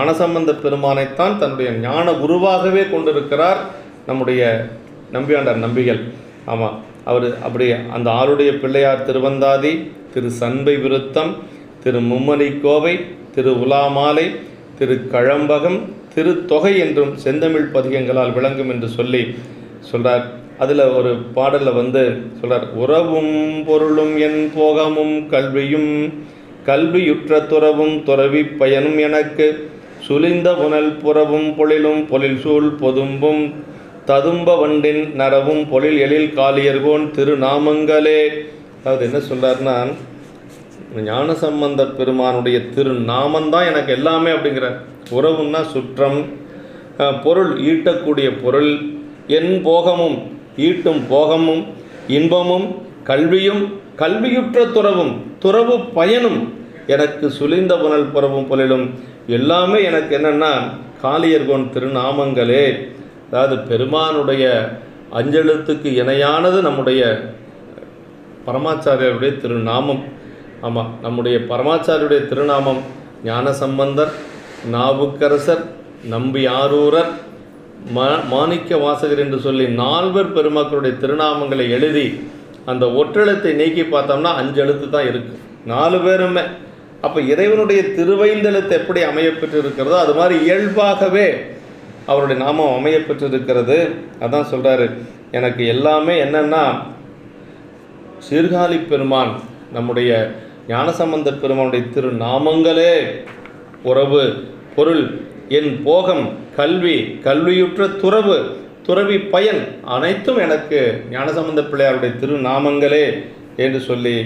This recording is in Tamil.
ஞானசம்பந்த பெருமானைத்தான் தன்னுடைய ஞான குருவாகவே கொண்டிருக்கிறார் நம்முடைய நம்பியாண்டார் நம்பிகள். ஆமாம் அவர் அப்படி அந்த ஆளுடைய பிள்ளையார் திருவந்தாதி திரு சண்பை விருத்தம் திரு மும்மணி கோவை திரு உலாமாலை திரு கழம்பகம் திரு தொகை என்றும் செந்தமிழ் பதிகங்களால் விளங்கும் என்று சொல்லி சொல்கிறார் அதில் ஒரு பாடலில் வந்து சொல்கிறார் உறவும் பொருளும் என் போகமும் கல்வியும் கல்வியுற்ற துறவும் துறவி பயனும் எனக்கு. சுழிந்த புனல் புறவும் பொழிலும் பொழில் சூழ் பொதும்பும் ததும்ப வண்டின் நரவும் பொழில் எழில் காளியர்கோன் திருநாமங்களே. அதாவது என்ன சொல்கிறார்னா ஞான சம்பந்த பெருமானுடைய திருநாமந்தான் எனக்கு எல்லாமே அப்படிங்கிற. உறவுன்னா சுற்றம் பொருள் ஈட்டக்கூடிய பொருள் என் போகமும் ஈட்டும் போகமும் இன்பமும் கல்வியும் கல்வியுற்ற துறவும் துறவு பயனும் எனக்கு சுழிந்த புனல் புறவும் பொழிலும் எல்லாமே எனக்கு என்னென்னா காளியர்கோன் திருநாமங்களே. அதாவது பெருமானுடைய அஞ்செழுத்துக்கு இணையானது நம்முடைய பரமாச்சாரியருடைய திருநாமம். ஆமாம் நம்முடைய பரமாச்சாரியுடைய திருநாமம் ஞானசம்பந்தர் நாவுக்கரசர் நம்பி ஆரூரர் மா மாணிக்க வாசகர் என்று சொல்லி நால்வர் பெருமக்களுடைய திருநாமங்களை எழுதி அந்த ஒற்றெழுத்தை நீக்கி பார்த்தோம்னா அஞ்சு எழுத்து தான் இருக்குது நாலு பேருமே. அப்போ இறைவனுடைய திருவைந்தெழுத்து எப்படி அமையப்பெற்று இருக்கிறதோ அது மாதிரி இயல்பாகவே அவருடைய நாமம் அமையப்பெற்று இருக்கிறது அதான் சொல்கிறாரு எனக்கு எல்லாமே என்னன்னா சீர்காழி பெருமான் நம்முடைய ஞானசம்பந்த பெருமானுடைய திருநாமங்களே. உறவு பொருள் என் போகம் கல்வி கல்வியுற்ற துறவு துறவி பயன் அனைத்தும் எனக்கு ஞானசம்பந்த பிள்ளையாருடைய திருநாமங்களே என்று சொல்லி